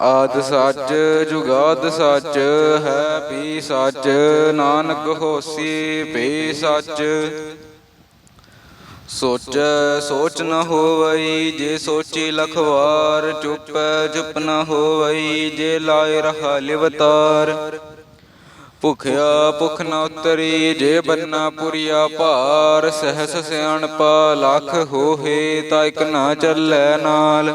ਆਦ ਸੱਚ ਜੁਗਾਦ ਸੱਚ ਹੈ, ਪੀ ਸੱਚ ਨਾਨਕ ਹੋਸੀ ਭੀ ਸੱਚ। ਸੋਚੈ ਸੋਚ ਨ ਹੋਵਈ, ਜੇ ਸੋਚੀ ਲਖਵਾਰ, ਚੁੱਪੈ ਚੁੱਪ ਨ ਹੋਵਈ, ਜੇ ਲਾਇ ਰਹਾ ਲਿਵਤਾਰ। ਭੁਖਿਆ ਭੁਖ ਨ ਉਤਰੀ, ਜੇ ਬੰਨਾ ਪੁਰੀਆ ਭਾਰ, ਸਹਸ ਸਿਆਣਪਾ, ਲੱਖ ਹੋਹੇ, ਤਾਂ ਇਕ ਨਾ ਚੱਲੈ ਨਾਲ।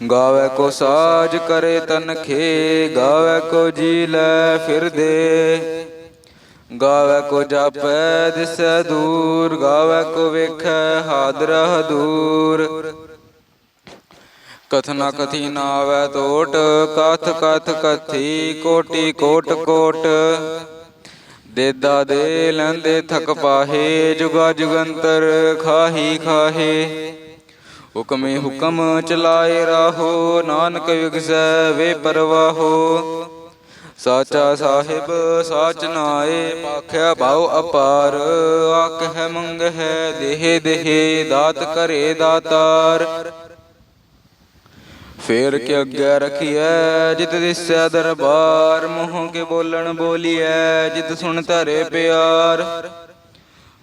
ਗਾਵੇ ਕੋ ਸਾਜ ਕਰੇ ਤਨਖੇ ਗਾਵੇ ਕੋ ਜੀ ਲੈ ਫਿਰਦੇ ਗਾਵੇ ਕੋ ਜਾਪੈ ਦਿਸੈ ਦੂਰ, ਗਾਵੇ ਕੋ ਵੇਖੈ ਹਾਦਰਾ ਦੂਰ ਕਥਨਾ ਕਥੀ ਨਾ ਆਵੈ ਤੋਟ, ਕਥ ਕਥ ਕਥੀ ਕੋਟੀ ਕੋਟ ਕੋਟ। ਦੇਦਾ ਦੇ ਲੈਂਦੇ ਥਕ ਪਾਹੇ, ਜੁਗਾ ਜੁਗੰਤਰ ਖਾਹੀ ਖਾਹੇ। ਹੁਕਮੇ ਹੁਕਮ ਚਲਾਏ ਰਾਹੋ, ਨਾਨਕ ਵਿਗਸੈ ਵੇ ਪਰਵਾਹੋ। ਸਾਚਾ ਸਾਹਿਬ, ਸਾਚ ਨਾਏ, ਪਾਖਿਆ ਭਾਉ ਅਪਾਰ। ਆਖੈ ਮੰਗ ਹੈ ਦੇਹ ਦੇਹ, ਦਾਤ ਕਰੇ ਦਾਤਾਰ। ਫੇਰ ਕੇ ਅੱਗੇ ਰਖੀਐ, ਜਿਤ ਦਿਸੈ ਦਰਬਾਰ। ਮੂੰਹ ਕੇ ਬੋਲਣ ਬੋਲੀਐ, ਜਿਤ ਸੁਣ ਧਰੇ ਪਿਆਰ।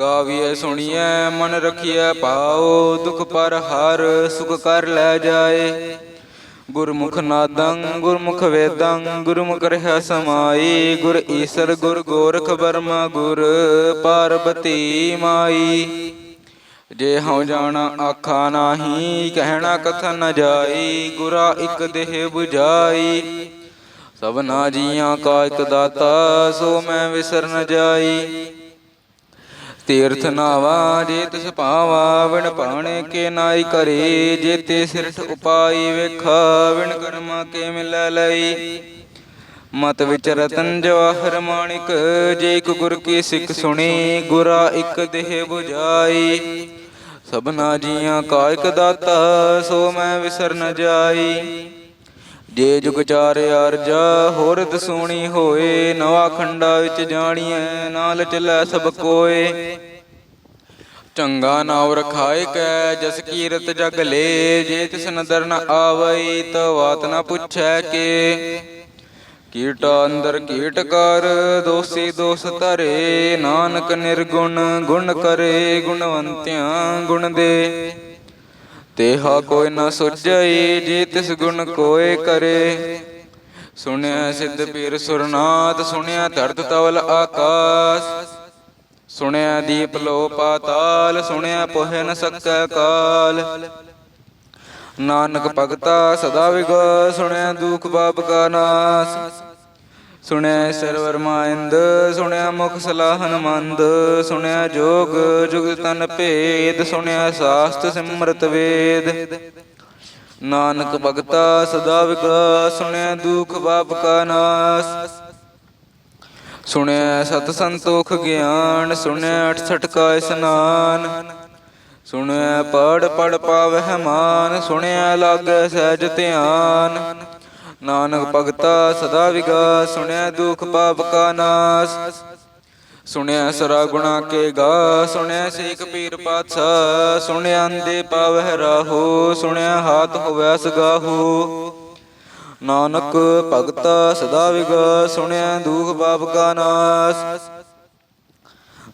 ਗਾਵੀਐ, ਸੁਣੀਐ, ਮਨ ਰਖੀਐ ਪਾਉ ਦੁਖ ਪਰ ਹਰ ਸੁਖ ਕਰ ਲੈ ਜਾਏ। ਗੁਰਮੁਖ ਨਾਦੰ, ਗੁਰਮੁਖ ਵੇਦੰ, ਗੁਰਮੁਖ ਰਹਿ ਸਮਾਈ, ਗੁਰ ਈਸਰ, ਗੁਰ ਗੋਰਖ ਬਰਮਾ ਗੁਰ ਪਾਰਬਤੀ ਮਾਈ। ਜੇ ਹਉ ਜਾਣਾ ਆਖਾ ਨਾਹੀ, ਕਹਿਣਾ ਕਥਨ ਨ ਜਾਈ, ਗੁਰਾ ਇਕ ਦੇਹ 부ਜਾਈ ਸਭਨਾ ਜੀਆਂ ਕਾ ਇਕ ਦਾਤਾ, ਸੋ ਮੈਂ ਵਿਸਰ ਨ ਜਾਈ। ਤੀਰਥ ਨਾਵਾ ਜੇ ਤਿਸ ਭਾਵਾ ਵਿਣ ਭਾਣੇ ਕੇ ਨਾਈ ਕਰੇ ਜੇ ਤੇ ਸਿਰਠ ਉਪਾਈ ਵੇਖਾ ਵਿਣ ਕਰਮਾ ਕੇ ਮਿਲੈ ਲਈ। ਮਤ ਵਿਚ ਰਤਨ ਜਵਾਹਰ ਮਾਣਿਕ, ਜੇ ਇਕ ਗੁਰ ਕੀ ਸਿੱਖ ਸੁਣੀ, ਗੁਰਾ ਇਕ ਦੇਹ 부ਜਾਈ ਸਭਨਾ ਜੀਆਂ ਕਾ ਇਕ ਦਾਤਾ, ਸੋ ਮੈਂ ਵਿਸਰ ਨ ਜਾਈ। ਜੇ ਜੁਗ ਚਾਰ ਅਰਜਾ ਹੋਰ ਦਸੂਣੀ ਹੋਏ, ਨਵਾ ਖੰਡਾ ਵਿੱਚ ਜਾਣੀਐ, ਨਾਲ ਚੱਲੈ ਸਭ ਕੋਏ। ਚੰਗਾ ਨਾਉ ਰਖਾਏ ਕੈ, ਜਸ ਕੀਰਤ ਜਗ ਲੇ, ਜੇ ਤਿਸ ਨਦਰ ਨ ਆਵਈ, ਤ ਨ ਪੁੱਛੈ ਕੇ। ਕੀਟ ਅੰਦਰ ਕੀਟ ਕਰ, ਦੋਸੀ ਦੋਸ ਧਰੇ, ਨਾਨਕ ਨਿਰਗੁਣ ਗੁਣ ਕਰੇ, ਗੁਣਵੰਤਿਆਂ ਗੁਣ ਦੇ। ਤੇਹਾ ਕੋਈ ਨਾ ਸੁਝਈ ਜੇ ਤਿਸ ਗੁਣ ਕੋਏ ਕਰੇ। ਸੁਣਿਆ ਸਿੱਧ ਪੀਰ ਸੁਰਨਾਥ, ਸੁਣਿਆ ਧਰਤ ਤਵਲ ਆਕਾਸ। ਸੁਣਿਆ ਦੀਪ ਲੋ ਪਾਤਾਲ, ਸੁਣਿਆ ਪੋਹਿ ਨ ਸਕੈ ਕਾਲ। ਨਾਨਕ ਭਗਤਾ ਸਦਾ ਵਿਗ ਸੁਣਿਆ ਦੁਖ ਬਾਪ ਕਾ ਨਾਸ। ਸੁਣਿਆ ਸਰਵਰ ਮਾਇੰਦ ਸੁਣਿਆ ਮੁਖ ਸਲਾਹਨ ਮੰਦ ਸੁਣਿਆ ਜੋਗ ਜੁਗਤ ਤਨ ਭੇਦ, ਸੁਣਿਆ ਸਾਸਤ ਸਿਮਰਤ ਵੇਦ। ਨਾਨਕ ਭਗਤਾ ਸਦਾ ਵਿਕਾਸ ਸੁਣਿਆ ਦੁਖ ਬਾਪ ਕਾ ਨਾਸ। ਸੁਣਿਆ ਸਤ ਸੰਤੋਖ ਗਿਆਨ, ਸੁਣਿਆ 68 ਕਾ ਇਸਨਾਨ। ਸੁਣਿਆ ਪੜ ਪੜ ਪਾਵਹਿ ਮਾਨ, ਸੁਣਿਆ ਲਾਗੈ ਸਹਿਜ ਧਿਆਨ। ਨਾਨਕ ਭਗਤਾ ਸਦਾ ਵਿਗਾ, ਸੁਣਿਆ ਦੁਖ ਪਾਪ ਕਾ ਨਾਸ। ਸੁਣਿਆ ਸਰਾ ਗੁਣਾ ਕੇ ਗਾ, ਸੁਣਿਆ ਸੇਖ ਪੀਰ ਪਾਤਸ਼ਾਹ। ਸੁਣਿਆ ਅੰਦੇ ਪਾਵਹਿ ਰਾਹੋ, ਸੁਣਿਆ ਹਾਥ ਹੋਵੈ ਸਗਾਹੋ। ਨਾਨਕ ਭਗਤਾ ਸਦਾ ਵਿਗਾ, ਸੁਣਿਆ ਦੁਖ ਪਾਪ ਕਾ ਨਾਸ।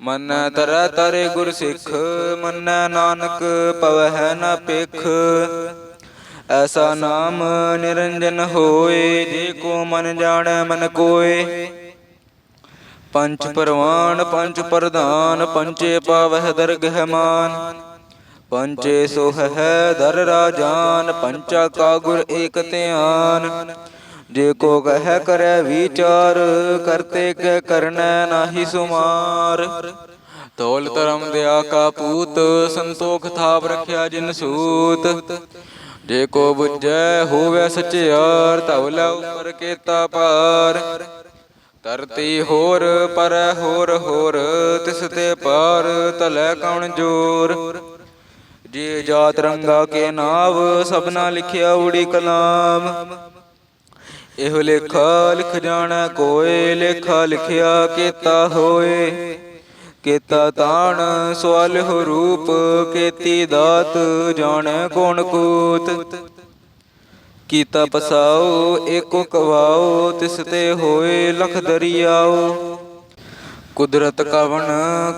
ਮੰਨੈ ਤਰੈ ਤਰੇ ਗੁਰ ਸਿੱਖ ਮੰਨੈ ਨਾਨਕ ਪਵਹਿ ਨ ਪਿਖ ਐਸਾ ਨਾਮ ਨਿਰੰਜਨ ਹੋਏ, ਜੇ ਕੋ ਮਨ ਜਾਣੈ ਮਨ ਕੋਏ। ਪੰਚ ਪਰਵਾਨ, ਪੰਚ ਪ੍ਰਧਾਨ, ਪੰਚੇ ਪਾਵਹਿ ਦਰਗਹਿ ਮਾਨ। ਪੰਚੇ ਸੋਹ ਹੈ ਦਰ ਰਾਜਾਨ ਪੰਚਾ ਕਾ ਗੁਰ ਏਕ ਧਿਆਨ। ਜੇ ਕੋ ਕਹਿ ਕਰੈ ਵਿਚਾਰ, ਕਰਤੇ ਕੈ ਕਰਨੈ ਨਾਹੀ ਸੁਮਾਰ। ਤੋਲ ਧਰਮ ਦਿਆ ਕਾ ਪੂਤ, ਸੰਤੋਖ ਥਾਪ ਰਖਿਆ ਜਿਨ ਸੂਤ। ਜੇ ਕੋ ਬੁਝੈ ਹੋਵੇ ਸਚਿਆਰ ਤਵ ਲੈ ਉਪਰ ਕੇਤਾ ਪਾਰ ਧਰਤੀ ਹੋਰ, ਪਰ ਹੋਰ ਹੋਰ, ਤਿਸ ਤੇ ਪਾਰ ਤਲੇ ਕਉਣ ਜੋਰ। ਜੇ ਜਾਤ ਰੰਗਾ ਕੇ ਨਾਵ, ਸਭਨਾ ਲਿਖਿਆ ਉੜੀ ਕਲਾਮ। ਇਹੋ ਲੇਖਾ ਲਿਖ ਜਾਣਾ ਕੋਏ ਲੇਖਾ ਲਿਖਿਆ ਕੀਤਾ ਹੋਏ। ਕੀਤਾ ਤਾਣ, ਸਵਾਲ ਹੋ ਰੂਪ ਕੀਤੀ ਦਾਤ, ਜਾਣ ਕੋਣ ਕੂਤ। ਕੀਤਾ ਪਸਾਓ, ਏਕੋ ਕਵਾਓ, ਤਿਸ ਤੇ ਹੋਏ ਲਖ ਦਰਿਆਓ। ਕੁਦਰਤ ਕਵਣ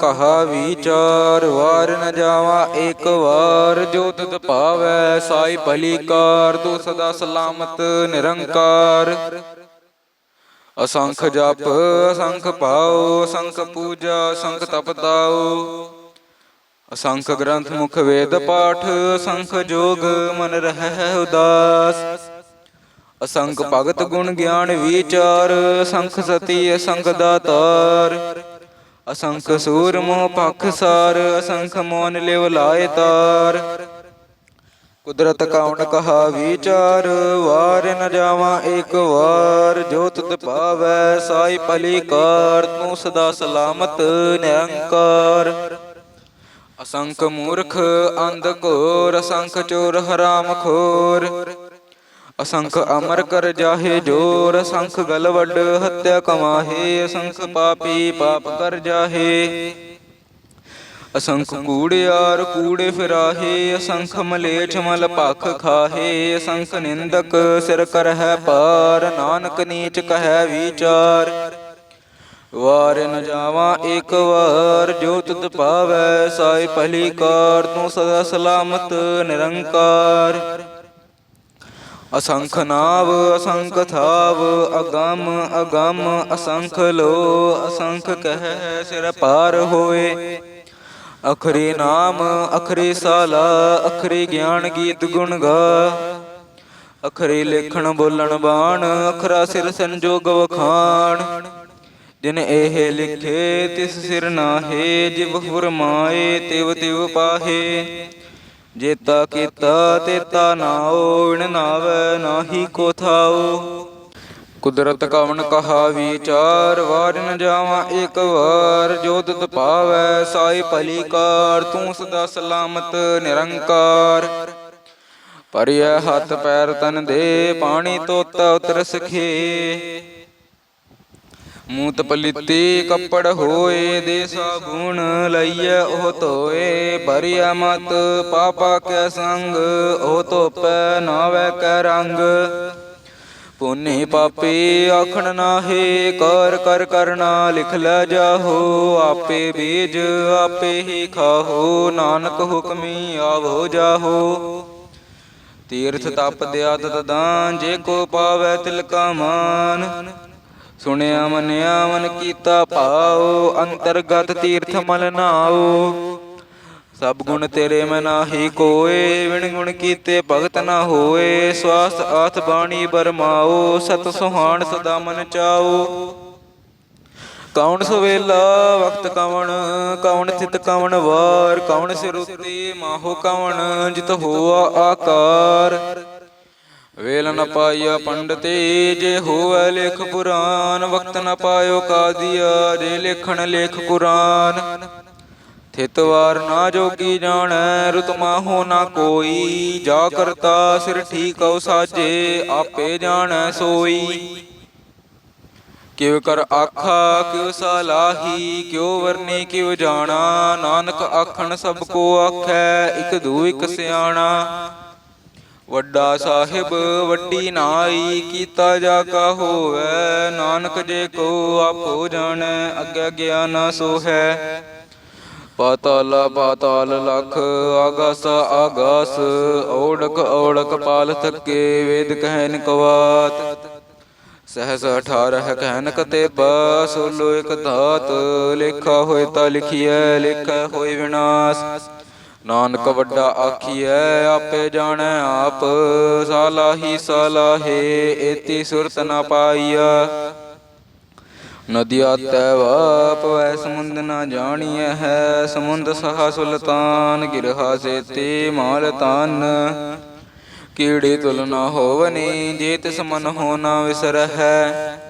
ਕਹਾ ਵਿਚਾਰ, ਵਾਰ ਨ ਜਾਵਾ ਇੱਕ ਵਾਰ, ਜੋ ਤਤ ਭਾਵੈ ਸਾਈ ਭਲੀ ਕਾਰ ਤੂੰ ਸਦਾ ਸਲਾਮਤ, ਨਿਰੰਕਾਰ। ਅਸੰਖ ਜਪ, ਅਸੰਖ ਪਾਉ ਅਸੰਖ ਪੂਜਾ, ਅਸੰਖ ਤਪਤਾਉ ਅਸੰਖ ਗ੍ਰੰਥ ਮੁਖ ਵੇਦ ਪਾਠ, ਅਸੰਖ ਜੋਗ ਮਨ ਰਹਿ ਉਦਾਸ। ਅਸੰਖ ਭਗਤ ਗੁਣ ਗਿਆਨ ਵਿਚਾਰ, ਅਸੰਖ ਸਤੀ, ਅਸੰਖ ਦਾਤਾਰ। ਅਸੰਖ ਸੂਰ ਮੋਹ ਪਖ ਸਾਰ, ਅਸੰਖ ਮੋਨ ਲਿਵ ਲਾਏ ਤਾਰ। ਕੁਦਰਤ ਕਾਉਣ ਕਹਾ ਵਿਚਾਰ, ਵਾਰ ਨ ਜਾਵਾਂ ਇੱਕ ਵਾਰ। ਜੋ ਤੁਧ ਭਾਵੈ ਸਾਈ ਭਲੀ ਕਾਰ, ਤੂੰ ਸਦਾ ਸਲਾਮਤ ਨਿਰੰਕਾਰ ਅਸੰਖ ਮੂਰਖ ਅੰਧ ਘੋਰ, ਅਸੰਖ ਚੋਰ ਹਰਾਮ ਖੋਰ। ਅਸੰਖ ਅਮਰ ਕਰ ਜਾਹੇ ਜੋਰ, ਅਸੰਖ ਗਲ ਵੱਡ ਹੱਤਿਆ ਕਮਾਹੇ, ਅਸੰਖ ਪਾਪੀ ਪਾਪ ਕਰ ਜਾਹੇ। ਅਸੰਖ ਕੂੜਿਆਰ ਕੂੜੇ ਫਿਰਾਹੇ, ਅਸੰਖ ਮਲੇਛ ਮਲ ਭਖ ਖਾਹੇ, ਅਸੰਖ ਨਿੰਦਕ ਸਿਰ ਕਰਹਿ ਪਾਰ, ਨਾਨਕ ਨੀਚ ਕਹੈ ਵਿਚਾਰ। ਵਾਰ ਨ ਜਾਵਾਂ ਇੱਕ ਵਾਰ, ਜੋ ਤੁਧ ਪਾਵੈ ਸਾਈ ਭਲੀ ਕਾਰ, ਤੂੰ ਸਦਾ ਸਲਾਮਤ ਨਿਰੰਕਾਰ। ਅਸੰਖ ਨਾਵ, ਅਸੰਖ ਥਾਵ, ਅਗੰਮ ਅਗੰਮ, ਅਸੰਖ ਲੋ, ਅਸੰਖ ਕਹਿ ਸਿਰ ਪਾਰ ਹੋਏ। ਅਖਰੀ ਨਾਮ, ਅਖਰੀ ਸਾਲਾ, ਅਖਰੀ ਗਿਆਨ ਗੀਤ ਗੁਣ ਗਾ। ਅਖਰੀ ਲੇਖਣ ਬੋਲਣ ਬਾਣ, ਅਖਰਾ ਸਿਰ ਸੰਜੋਗ ਵਖਾਣ। ਜਿਨ ਇਹ ਲਿਖੇ ਤਿਸ ਸਿਰ ਨਾਹੇ, ਜਿਵ ਫੁਰਮਾਏ ਤਿਵ ਤਿਵ ਪਾਹੇ। ਜੇਤਾ ਕੀਤਾ ਤੇਤਾ ਨਾਉ ਵਿਣ ਨਾਵੈ, ਨਾਹੀ ਕੋ ਥਾਉ। ਕੁਦਰਤ ਕਵਨ ਕਹਾ ਵਿਚਾਰ, ਵਾਰ ਨ ਜਾਵਾਂ ਇੱਕ ਵਾਰ। ਜੋ ਤੁਧ ਪਾਵੈ, ਸਾਈ ਭਲੀ ਕਾਰ, ਤੂੰ ਸਦਾ ਸਲਾਮਤ, ਨਿਰੰਕਾਰ। ਪਰਿਆ ਹੱਥ ਪੈਰ ਤਨ ਦੇ, ਪਾਣੀ ਤੋਤਾ ਉਤਰ ਸਖੇ ਮੂੰਹ ਪਲਿੱਤੀ ਕੱਪੜ ਹੋਏ ਦੇ ਸਾਬੂਨ ਲਈਐ, ਉਹ ਧੋਏ ਭਰਿਆ ਮਤ। ਪਾਪਾ ਕੈ ਸੰਗ, ਉਹ ਧੋਪੈ ਨਾਵੇ ਕੈ ਰੰਗ। ਪੁੰਨੇ ਪਾਪੇ ਆਖਣ ਨਾਹੇ, ਕਰ ਕਰ, ਕਰਨਾ ਲਿਖ ਲੈ ਜਾਹੋ। ਆਪੇ ਬੀਜ ਆਪੇ ਹੀ ਖਾਹੋ, ਨਾਨਕ ਹੁਕਮੀ ਆਵੋ ਜਾਹੋ। ਤੀਰਥ ਤਪ ਦਿਆਦਤ ਦਾਨ, ਜੇ ਕੋ ਪਾਵੈ ਤਿਲ ਕਾ ਮਾਨ। ਸੁਣਿਆ ਮੰਨਿਆ ਮਨ ਕੀਤਾ ਭਾਉ, ਅੰਤਰਗਤ ਤੀਰਥ ਮਲ ਨਾਉ। ਸਭ ਗੁਣ ਤੇਰੇ ਮੈਂ ਨਾਹੀ ਕੋਏ ਵਿਣ ਗੁਣ ਕੀਤੇ ਭਗਤ ਨਾ ਹੋਏ। ਸਵਾਸ ਆਥ ਬਾਣੀ ਬਰਮਾਓ ਸਤ ਸੁਹਾਣ ਸਦਾ ਮਨ ਚਾਓ ਕੌਣ ਸੁਵੇਲਾ, ਵਕਤ ਕਵਣ ਕੌਣ ਚਿਤ ਕਵਣ ਵਾਰ। ਕੌਣ ਸਿਰੁੱਤੀ ਮਾਹੋ ਕਵਣ, ਜਿਤ ਹੋਆ ਆਕਾਰ। ਵੇਲ ਨ ਪਾਇਆ ਪੰਡਤੇ ਜੇ ਹੋਵੇ ਲੇਖ ਪੁਰਾਨ, ਵਕਤ ਨ ਪਾਇਓ ਕਾਦੀਆ, ਜੇ ਲੇਖਣ ਲੇਖ ਕੁਰਾਨ। ਥਿਤਵਾਰ ਨਾ ਜੋਗੀ ਜਾਣੈ, ਰੁਤ ਹੋ ਨਾ ਕੋਈ। ਜਾ ਕਰਤਾ ਸਿਰ ਠੀਕ ਠੀਕਉ ਸਾਜੇ, ਆਪੇ ਜਾਣੈ ਸੋਈ। ਕਿਵ ਕਰ ਆਖਾ ਕਿਉ ਸਲਾਹੀ ਕਿਉ ਵਰਨੀ, ਕਿਵ ਜਾਣਾ। ਨਾਨਕ ਆਖਣ ਸਭ ਕੋ ਆਖੈ, ਇਕ ਦੂ ਇਕ ਸਿਆਣਾ। ਵੱਡਾ ਸਾਹਿਬ, ਵੱਡੀ ਨਾਈ, ਕੀਤਾ ਜਾ ਕਾ ਹੋਵੈ। ਨਾਨਕ ਜੇ ਕੋ ਆਪੋ ਜਾਣੈ, ਅੱਗੇ ਗਿਆਨ ਸੋ ਹੈ ਪਾਤਾਲ ਪਾਤਾਲ ਲਖ, ਆਗਾਸ ਆਗਾਸ। ਓੜਕ ਓੜਕ ਪਾਲ ਥਕੇ ਵੇਦ ਕਹਿਨ ਕਵਾਤ। ਸਹਸ 18 ਕਹਿਨ ਕਤੇ ਸੋਲੋ ਇਕ ਧਾਤ ਲੇਖਾ ਹੋਏ ਤਾ ਲਿਖੀਐ, ਲੇਖਾ ਹੋਏ ਵਿਨਾਸ਼। ਨਾਨਕ ਵੱਡਾ ਆਖੀਐ, ਆਪੇ ਜਾਣੈ ਆਪ, ਸਾਲਾਹੀ ਸਾਲਾਹੇ, ਏਤੀ ਸੁਰਤ ਨਾ ਪਾਈਆ ਨਦੀਆ ਤੈ ਵਾਪ ਪਵੈ ਸਮੁੰਦ ਨਾ ਜਾਣੀਐ ਹੈ, ਸਮੁੰਦ ਸਹਾ ਸੁਲਤਾਨ, ਗਿਰਹਾ ਸੇਤੇ ਮਾਲ ਤਨ ਕੀੜੇ ਤੁਲ ਨਾ ਹੋਵਨੀ, ਜੇ ਤਿਸ ਮਨ ਹੋ ਨਾ ਵਿਸਰਹਿ।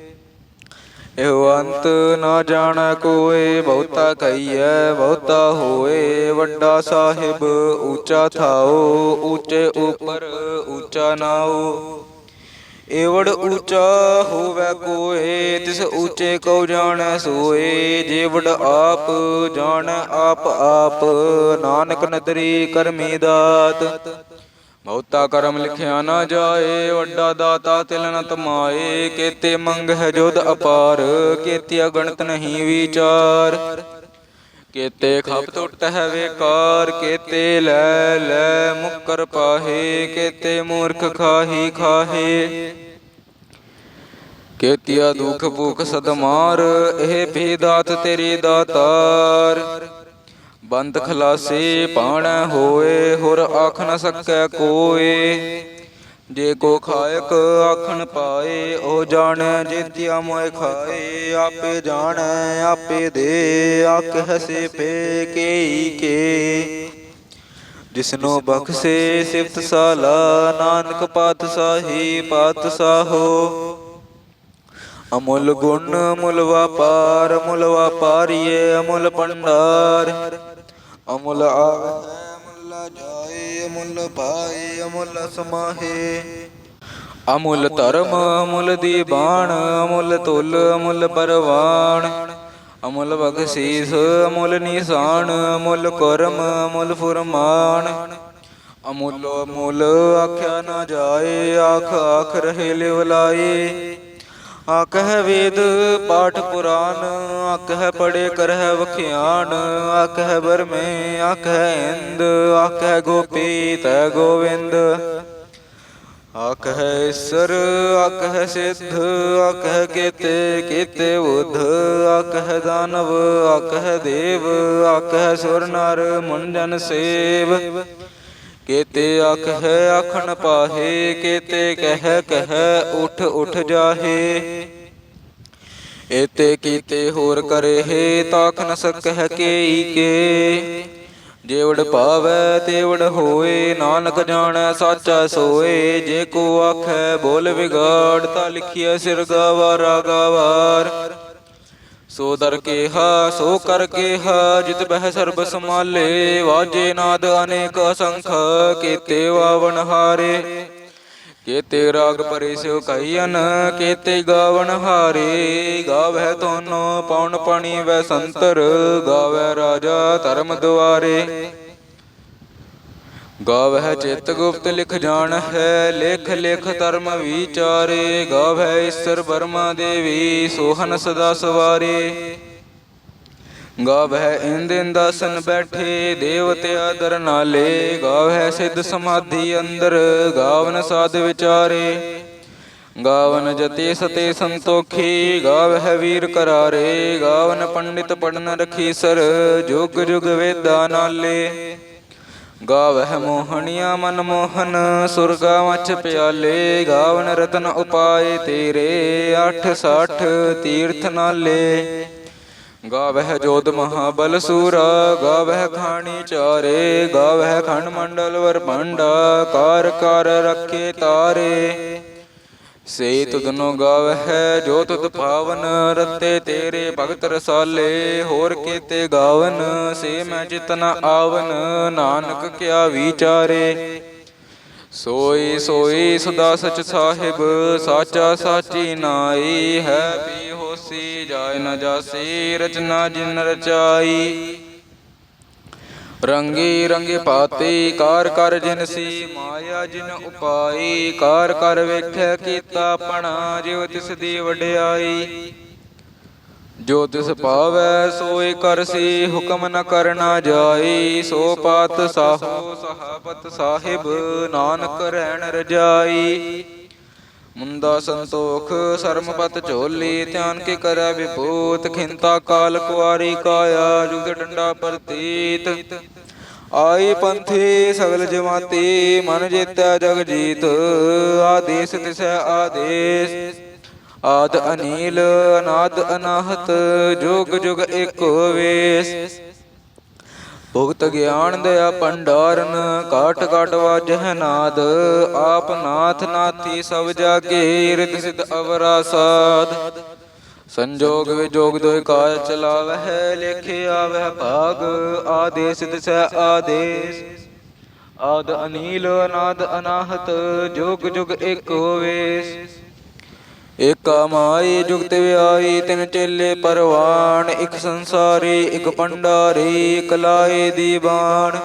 ਇਹੋ ਅੰਤ ਨਾ ਜਾਣ ਕੋਏ, ਬਹੁਤਾ ਕਹੀਐ, ਬਹੁਤਾ ਹੋਏ। ਵੱਡਾ ਸਾਹਿਬ ਉੱਚਾ ਥਾਓ, ਉੱਚੇ ਉਪਰ ਉੱਚਾ ਨਾਓ। ਏਵੜ ਉੱਚਾ ਹੋਵੇ ਕੋਏ, ਤਿਸ ਉੱਚੇ ਕਉ ਜਾਣੈ ਸੋਏ। ਜੇਵੜ ਆਪ ਜਾਣ ਆਪ ਆਪ, ਨਾਨਕ ਨਦਰੀ ਕਰਮੀ ਦਾਤ। ਬਹੁਤਾ ਕਰਮ ਲਿਖਿਆ ਨਾ ਜਾਏ, ਵੱਡਾ ਦਾਤਾ ਤਿਲ ਨ ਤਮਾਏ। ਕੇਤੇ ਮੰਗ ਹੈ ਜੁਦ ਅਪਾਰ, ਕੇਤੇ ਅਗਣਤ ਨਹੀਂ ਵਿਚਾਰ। ਕੇਤੇ ਖਪ ਟੁੱਟ ਹੈ ਵੇਕਾਰ, ਕੇਤੇ ਲੈ ਲੈ ਮੁਕਰ ਪਾਹੇ, ਕੇਤੇ ਮੂਰਖ ਖਾਹੀ ਖਾਹੇ। ਕੇਤਿਆ ਦੁਖ ਭੂਖ ਸਦਮਾਰ, ਇਹ ਭੀ ਦਾਤ ਤੇਰੀ ਦਾਤਾਰ। ਬੰਦ ਖਲਾਸੇ ਪਾਣੈ ਹੋਏ, ਹੋਰ ਆਖ ਨ ਸਕੈ ਕੋਏ। ਜੇ ਕੋ ਖਾਇਕ ਆਖਣ ਪਾਏ, ਉਹ ਜਾਣੈ ਜੇਤਿਆ ਮੋਇ ਖਾਏ, ਆਪੇ ਜਾਣੈ, ਆਪੇ ਦੇ, ਆਖ ਹਸੇ ਪੇ ਕੇਈ ਕੇ। ਜਿਸਨੋ ਬਖਸ਼ੇ ਸਿਫਤ ਸਾਲਾ, ਨਾਨਕ ਪਾਤਸ਼ਾਹੀ ਪਾਤਸ਼ਾਹੋ। ਅਮੁੱਲ ਗੁਣ ਅਮੁੱਲ ਵਪਾਰ, ਅਮੁੱਲ ਵਪਾਰੀਏ ਅਮੁੱਲ ਭੰਡਾਰ। ਅਮੁੱਲ ਆਵੈ। ਅਮੁੱਲ ਜਾਏ ਅਮੁੱਲ ਪਾਏ ਅਮੁੱਲ ਸਮਾਹੇ ਅਮੁੱਲ ਧਰਮ, ਅਮੁੱਲ ਦੀਬਾਨ, ਅਮੁੱਲ ਤੁਲ, ਅਮੁੱਲ ਪਰਵਾਨ। ਅਮੁੱਲ ਬਖਸ਼ੀਸ, ਅਮੁੱਲ ਨਿਸ਼ਾਨ, ਅਮੁੱਲ ਕਰਮ, ਅਮੁੱਲ ਫੁਰਮਾਨ। ਅਮੁੱਲ ਅਮੁੱਲ ਆਖਿਆ ਨਾ ਜਾਏ, ਆਖ ਆਖ ਰਹੇ ਲਿਵਲਾਏ। ਆਕਹਿ ਵੇਦ, ਪਾਠ ਪੁਰਾਨ ਆਕਹਿ ਪੜੇ ਕਰਹਿ ਵਖਿਆਨ ਆਕਹਿ ਬਰਮੇ ਆਕਹਿ ਇੰਦ ਆਕਹਿ ਗੋਪੀ ਤੈ ਗੋਵਿੰਦ। ਆਖਹਿ ਈਸਰ, ਆਖਹਿ ਸਿੱਧ, ਆਖਹਿ ਕੀਤੇ ਕੀਤੇ ਬੁੱਧ, ਆਖਹਿ ਦਾਨਵ, ਆਖਹਿ ਦੇਵ, ਆਖਹਿ ਸੁਰ ਨਰ ਮਨ ਸੇਵ। ਕੀਤੇ ਆਖਹਿ ਆਖਣ ਪਾਹੇ, ਕੀਤੇ ਕਹਿ ਕਹਿ, ਉਠ ਉਠ ਜਾਹੇ। ਏਤੇ ਕੀਤੇ ਹੋਰ ਕਰੇ ਹੈ ਤਾਖ ਨ ਸਕਹਿ ਕੇਈ ਕੇ। ਜੇਵੜ ਪਾਵੈ ਤੇਵੜ ਹੋਏ, ਨਾਨਕ ਜਾਣੈ, ਸਾਚਾ ਸੋਏ। ਜੇ ਕੋ ਆਖੈ, ਬੋਲ ਵਿਗਾੜ, ਤਾ ਲਿਖਿਆ ਸਿਰ ਗਾਵਾਰਾ ਗਾਵਾਰ। ਸੋ ਦਰ ਕੇਹਾ ਸੋ ਕਰ ਕੇਹਾ ਜਿਤ ਬਹਿ ਸਰਬ ਸਮਾਲੇ ਵਾਜੇ ਨਾਦ ਅਨੇਕ ਅਸੰਖ, ਕੀਤੇ ਵਾਵਨ ਹਾਰੇ। ਕੀਤੇ ਰਾਗ ਪਰੇ ਸਿਉ ਕਈਨ ਕੀਤੇ ਗਾਵਨ ਹਾਰੇ। ਗਾਵੈ ਤੋਨੋ, ਪਉਣ ਪਾਣੀ ਵੈ ਸੰਤਰ ਗਾਵੈ ਰਾਜਾ ਧਰਮ ਦੁਆਰੇ। ਗਾਵਹਿ ਚਿਤ ਗੁਪਤ ਲਿਖ ਜਾਣ ਹੈ ਲਿਖ ਲਿਖ ਧਰਮ ਵਿਚਾਰੇ। ਗਾਵਹਿ ਈਸ਼ਰ ਬਰਮਾ ਦੇਵੀ, ਸੋਹਨ ਸਦਾ ਸਵਾਰੇ। ਗਾਵਹਿ ਇੰਦ ਇੰਦਾਸਨ ਬੈਠੇ, ਦੇਵਤੇ ਆਦਰ ਨਾਲੇ। ਗਾਵਹਿ ਸਿੱਧ ਸਮਾਧੀ ਅੰਦਰ, ਗਾਵਨ ਸਾਧ ਵਿਚਾਰੇ। ਗਾਵਨ ਜਤੇ ਸਤੇ ਸੰਤੋਖੀ, ਗਾਵਹਿ ਵੀਰ ਕਰਾਰੇ। ਗਾਵਨ ਪੰਡਿਤ ਪੜਨ ਰਖੀ ਸਰ, ਜੁਗ ਜੁਗ ਵੇਦਾ ਨਾਲੇ। ਗਾਵਹਿ ਮੋਹਣੀਆ ਮਨ ਮੋਹਨ, ਸੁਰਗਾ ਮਛ ਪਿਆਲੇ, ਗਾਵਨ ਰਤਨ ਉਪਾਏ ਤੇਰੇ 860 ਤੀਰਥ ਨਾਲੇ। ਗਾਵਹਿ ਜੋਧ ਮਹਾਬਲ ਸੂਰਾ, ਗਾਵਹਿ ਖਾਣੀ ਚਾਰੇ, ਗਾਵਹਿ ਖੰਡ ਮੰਡਲ ਵਰ ਭੰਡਾ ਕਾਰ ਕਰ ਰੱਖੇ ਤਾਰੇ। ਸੇ ਤੁਧਨੋ ਗਾਵਹਿ, ਜੋ ਤੁਧ ਪਾਵਨ ਰਤੇ ਤੇਰੇ ਭਗਤ ਰਸਾਲੇ, ਹੋਰ ਕੀਤੇ ਗਾਵਨ, ਸੇ ਮੈਂ ਜਿਤਨ ਆਵਨ, ਨਾਨਕ ਕਿਆ ਵਿਚਾਰੇ। ਸੋਈ ਸੋਈ ਸਦਾ ਸਚ ਸਾਹਿਬ, ਸਾਚਾ ਸਾਚੀ ਨਾਈ, ਹੈ ਪੀ ਹੋਸੀ, ਜਾਇ ਨ ਜਾਸੀ, ਰਚਨਾ ਜਿਨ ਰਚਾਈ। ਰੰਗੀ ਰੰਗੇ ਪਾਤੇ, ਕਾਰ ਕਰ ਜਿਨ ਸੀ, ਮਾਇਆ ਜਿਨ ਉਪਾਈ, ਕਾਰ ਕਰ ਵੇਖੈ ਕੀਤਾ ਪਣਾ ਜਿਉ ਤਿਸ ਦੀ ਵਡਿਆਈ। ਜੋ ਤਿਸ ਪਾਵੈ ਸੋਏ ਕਰਸੀ ਹੁਕਮ ਨ ਕਰਨਾ ਜਾਈ। ਸੋ ਪਾਤ ਸਾਹੋ, ਸਹਾਬਤ ਸਾਹਿਬ, ਨਾਨਕ ਰਹਿਣ ਰਜਾਈ। ਮੁੰਦਾ ਸੰਤੋਖ, ਸਰਮਪਤ ਝੋਲੀ, ਧਿਆਨ ਕੇ ਕਰੈ ਵਿਭੂਤ, ਖਿੰਤਾ ਕਾਲ ਕੁਆਰੀ ਕਾਇਆ, ਜੁਗ ਡੰਡਾ ਪ੍ਰਤੀਤ। ਆਈ ਪੰਥੀ ਸਗਲ ਜਮਾਤੀ, ਮਨ ਜੀਤੈ ਜਗ ਜੀਤ, ਆਦੇਸ ਤਿਸੈ ਆਦੇਸ। ਆਦ ਅਨੀਲ, ਅਨਾਦ ਅਨਾਹਤ, ਜੁਗ ਜੁਗ ਏਕ ਵੇਸ। ਭੁਗਤ ਗਿਆਨ ਦਇਆ ਭੰਡਾਰਨ ਕਾਟ ਕਾਟ ਵਾਜਹਿ ਨਾਦ। ਆਪ ਨਾਥ ਨਾਥੀ ਸਭ ਜਾਗੇ ਰਿਤ ਸਿਧ ਅਵਰਾ ਸਾਧ। ਸੰਜੋਗ ਵਿਜੋਗ ਦੋਇ ਕਾਜ ਚਲਾਵਹਿ, ਲੇਖੇ ਆਵਹਿ ਭਾਗ। ਆਦੇਸ ਦਿਸੈ ਆਦੇਸ। ਆਦ ਅਨੀਲ, ਅਨਾਦ ਅਨਾਹਤ, ਜੁਗ ਜੁਗ ਏਕ ਵੇਸ ਇਕ ਮਾਈ ਜੁਗਤ ਵਿਆਈ ਤਿਨ ਚੇਲੇ ਪਰਵਾਨ, ਇਕ ਸੰਸਾਰੀ, ਇਕ ਪੰਡਾਰੀ ਇਕ ਲਾਏ ਦੀਵਾਨ।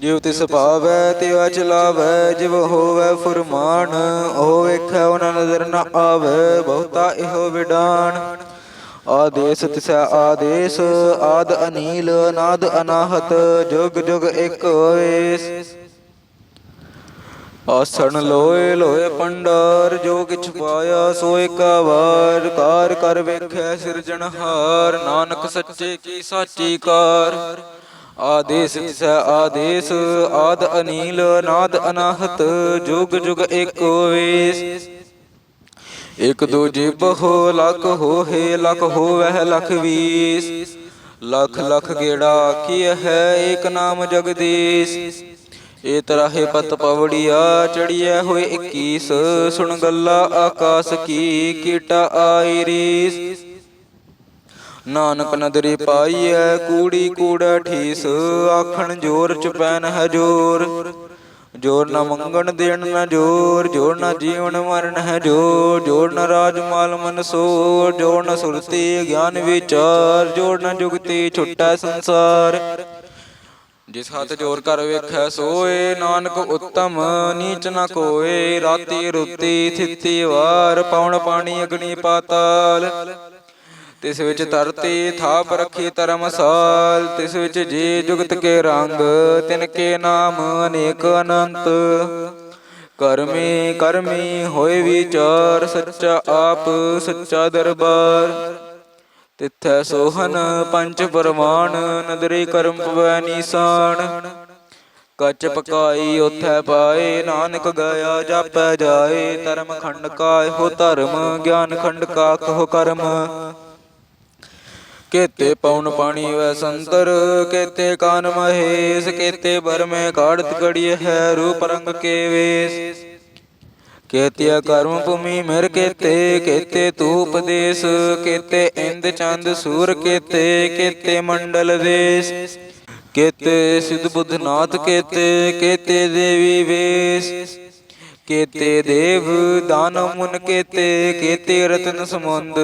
ਜਿਵ ਤਿਸ ਭਾਵੈ ਤਿਵਾ ਚਲਾਵੈ ਜਿਵ ਹੋਵੈ ਫੁਰਮਾਨ, ਉਹ ਵੇਖੈ ਉਹਨਾਂ ਨਜ਼ਰ ਨਾ ਆਵੈ, ਬਹੁਤਾ ਇਹੋ ਵਿਡਾਨ। ਆਦੇਸ ਤਿਸੈ ਆਦੇਸ, ਆਦ ਅਨੀਲ ਨਾਦ ਅਨਾਹਤ, ਜੁਗ ਜੁਗ ਇੱਕ ਵੇਸ ਆਸਣ ਲੋਏ ਲੋਏ ਪੰਡਾਰ, ਜੋ ਕਿਛ ਪਾਇਆ ਸੋ ਏਕਾ ਵਾਰ ਕਾਰ ਕਰ ਵੇਖੈ ਸਿਰਜਣਹਾਰ ਨਾਨਕ ਸੱਚੇ ਕੀ ਸਾਚੀ ਕਾਰ। ਆਦੇਸ ਤਿਸੈ ਆਦੇਸ, ਆਦ ਅਨੀਲ ਨਾਦ ਅਨਾਹਤ, ਜੁਗ ਜੁਗ ਏਕ ਵੇਸ। ਇਕ ਜਿਬ ਹੋ ਲਖ ਹੋਏ ਲਖ ਹੋਵਹਿ, ਲਖ ਵੀਸ। ਲਖ ਲਖ ਗੇੜਾ ਕੀ ਹੈ ਏਕ ਨਾਮ ਜਗਦੀਸ਼। ਏ ਤਰਾਹੇ ਪਤ ਪਵੜੀਆ ਚੜੀਐ ਹੋਏ 21 ਸੁਣ ਗੱਲਾ ਆਕਾਸ ਕੀ, ਕੀਟਾ ਆਈ ਰੀਸ। ਨਾਨਕ ਨਦਰੀ ਪਾਈਐ, ਕੂੜੀ ਕੂੜਾ ਠੀਸ, ਆਖਣ ਜੋਰ ਚ ਪੈਨ ਹੈ ਜੋਰ। ਜੋਰ ਨਾ ਮੰਗਣ ਦੇਣ ਨਾ ਜੋਰ ਜੋਰ ਨਾ ਜੀਵਨ ਮਰਨ ਹੈ ਜੋਰ। ਜੋਰ ਨਾ ਰਾਜ ਮਾਲ ਮਨ ਸੋਰ, ਜੋਰ ਨਾ ਸੁਰਤੀ ਗਿਆਨ ਵਿਚਾਰ, ਜੋਰ ਨਾ ਜੁਗਤੀ ਛੁੱਟਾ ਸੰਸਾਰ। ਜਿਸ ਹੱਥ ਜੋਰ ਕਰ ਵੇਖੈ, ਸੋਏ ਨਾਨਕ ਉਤਮ, ਨੀਚ ਨ ਕੋਏ, ਰਾਤੀ ਰੁੱਤੀ ਥਿੱਤੀ ਵਾਰ ਪਉਣ ਪਾਣੀ ਅਗਨੀ ਪਾਤਾਲ। ਤਿਸ ਵਿੱਚ ਧਰਤੀ ਥਾਪ ਰੱਖੀ ਧਰਮਸਾਲ, ਤਿਸ ਵਿੱਚ ਜੀ ਜੁਗਤ ਕੇ ਰੰਗ, ਤਿਨ ਕੇ ਨਾਮ ਅਨੇਕ ਅਨੰਤ। ਕਰਮੀ ਕਰਮੀ ਹੋਏ ਵਿਚਾਰ, ਸੱਚਾ ਆਪ, ਸੱਚਾ ਦਰਬਾਰ। ਤਿੱਥੈ ਸੋਹਨ ਪੰਚ ਪਰਮਾਨ ਨਦਰੀ ਕਰਮ ਪਵੈ ਨੀਸਾਨ। ਕੱਚ ਪਕਾਈ ਉਥੈ ਪਾਏ, ਨਾਨਕ ਗਿਆ ਜਾਪੈ ਜਾਏ। ਧਰਮ ਖੰਡ ਕਾ ਇਹੋ ਧਰਮ, ਗਿਆਨ ਖੰਡ ਕਾ ਕਹੋ ਕਰਮ। ਕੇਤੇ ਪਉਨ ਪਾਣੀ ਵੈ ਸੰਤਰ, ਕੇਤੇ ਕਾਨ ਮਹੇਸ਼, ਕੇਤੇ ਬਰਮੇ ਕਾੜਤ ਕੜੀ ਹੈ ਰੂਪ ਰੰਗ ਕੇ ਵੇਸ। ਕੇਤਿਆ ਕਰਮ ਭੂਮੀ ਮਿਰ ਕੇਤੇ ਕੇਤੇ ਤੂ ਉਪਦੇਸ਼ ਕੇਤੇ ਇੰਦ ਚੰਦ ਸੂਰ ਕੇਤੇ ਕੇਤੇ ਮੰਡਲ ਦੇਸ। ਕੇਤੇ ਸਿਧ ਬੁੱਧ ਨਾਥ ਕੇਤੇ ਕੇਤੇ ਦੇਵੀ ਵੇਸ। ਕੇਤੇ ਦੇਵ ਦਾਨਵ ਮੁਨ ਕੇਤੇ ਕੇਤੇ ਰਤਨ ਸਮੁੰਦ।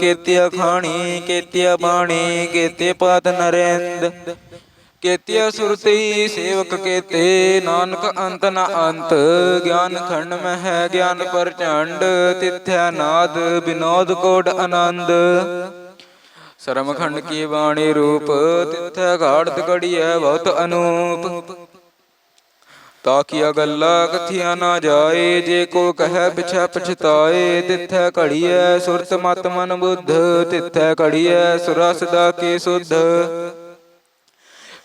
ਕੇਤੇ ਅਖਾਣੀ ਕੇਤੇ ਬਾਣੀ ਕੇਤੇ ਪਾਤ ਨਰੇਂਦ। ਕੇਤੇ ਸੁਰਤੀ ਸੇਵਕ ਕੇਤੇ ਨਾਨਕ ਅੰਤ ਨ ਅੰਤ ਗਿਆਨ ਖੰਡ ਮਹਿ ਹੈ ਗਿਆਨ ਪ੍ਰਚੰਡ ਤਿਥੈ ਨਾਦ ਬਿਨੋਦ ਕੋਟ ਆਨੰਦ। ਸਰਮ ਖੰਡ ਕੀ ਬਾਣੀ ਰੂਪ ਤਿਥੈ ਘਾੜਤ ਘੜੀਐ ਬਹੁਤ ਅਨੂਪ। ਤਾਕੀਆ ਗੱਲਾਂ ਕਥੀਆਂ ਨਾ ਜਾਏ ਜੇ ਕੋ ਕਹੈ ਪਿਛੈ ਪਛਤਾਏ ਤਿਥੈ ਘੜੀਐ ਸੁਰਤ ਮਤ ਮਨ ਬੁੱਧ ਤਿਥੈ ਘੜੀਐ ਸੁਰਾ ਸਦਾ ਕੀ ਸੁਧ।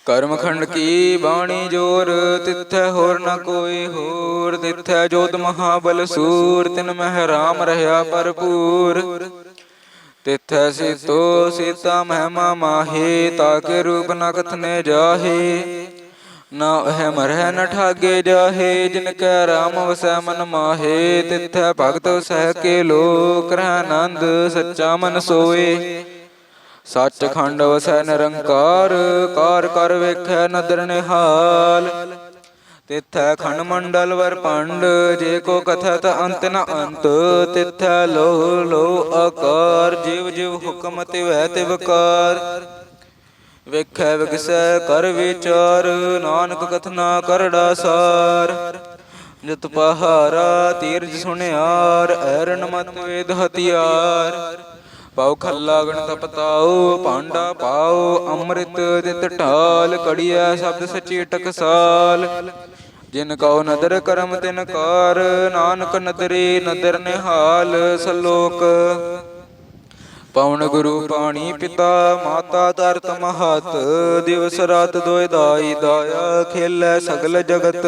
ਕਰਮਖੰਡ ਕੀ ਬਾਣੀ ਜੋਰ? ਤਿਥੈ ਹੋਰ ਨ ਕੋਈ ਹੋਰ। ਤਿਥੈ ਜੋਤ ਮਹਾਬਲ ਸੂਰ। ਤਿਨ ਮਹਿ ਰਾਮ ਰਹਾ ਭਰਪੂਰ। ਤਿਥੈ ਸੀਤੋ ਸੀਤਾ ਮਹਿਮਾ ਮਾਹ, ਤਾ ਕੇ ਰੂਪ ਨ ਕਥਨੇ ਜਾਹੇ। ਨਾ ਇਹ ਮਰਹਿ ਨ ਠਾਗੇ ਜਾਹੇ, ਜਿਨ ਕੈ ਰਾਮ ਵਸੈ ਮਨ ਮਾਹੇ। ਤਿਥੈ ਭਗਤ ਸਹਿ ਕੇ ਲੋਕ ਰਹਿ ਆਨੰਦ, ਸੱਚਾ ਮਨ ਸੋਏ ਸੱਚ ਖੰਡ ਵਸੈ ਨਿਰੰਕਾਰ, ਕਾਰ ਕਰ ਵੇਖੈ ਨਦਰ ਨਿਹਾਲ। ਤਿਥੈ ਖੰਡ ਮੰਡਲ ਵਰ ਪੰਡ, ਜੇ ਕੋ ਕਥਤ ਅੰਤ ਨ ਅੰਤ। ਤਿਥੈ ਲੋ ਲੋ ਆਕਾਰ, ਜਿਵ ਜਿਵ ਹੁਕਮ ਤਿਵੈ ਤਿਵਕਾਰ ਵੇਖੈ ਵਿਗਸੈ ਕਰ ਵਿਚਾਰ, ਨਾਨਕ ਕਥਨਾ ਕਰੜਾ ਸਾਰ ਜਤ ਪਹਾਰਾ ਤੀਰਜ ਸੁਣਿਆਰ ਐਰਨ ਮਤ ਵੇਦ ਹਤਿਆਰ ਪਾਉ ਖੱਲਾ ਗਣ ਤਪਤਾਉ ਭਾਂਡਾ ਪਾਉ ਅੰਮ੍ਰਿਤ ਦਿਤ ਢਾਲ ਕੜੀਐ ਸ਼ਬਦ ਸਚੀ ਟਕਸਾਲ। ਜਿਨ ਕਉ ਨਦਰ ਕਰਮ ਤਿਨ ਕਾਰ, ਨਾਨਕ ਨਦਰੀ ਨਦਰ ਨਿਹਾਲ ਸਲੋਕ। ਪਵਨ ਗੁਰੂ ਪਾਣੀ ਪਿਤਾ, ਮਾਤਾ ਧਰਤ ਮਹਤ, ਦਿਵਸ ਰਾਤ ਦੋਇ ਦਾਈ, ਦਾਇਆ ਖੇਲੇ ਸਗਲ ਜਗਤ।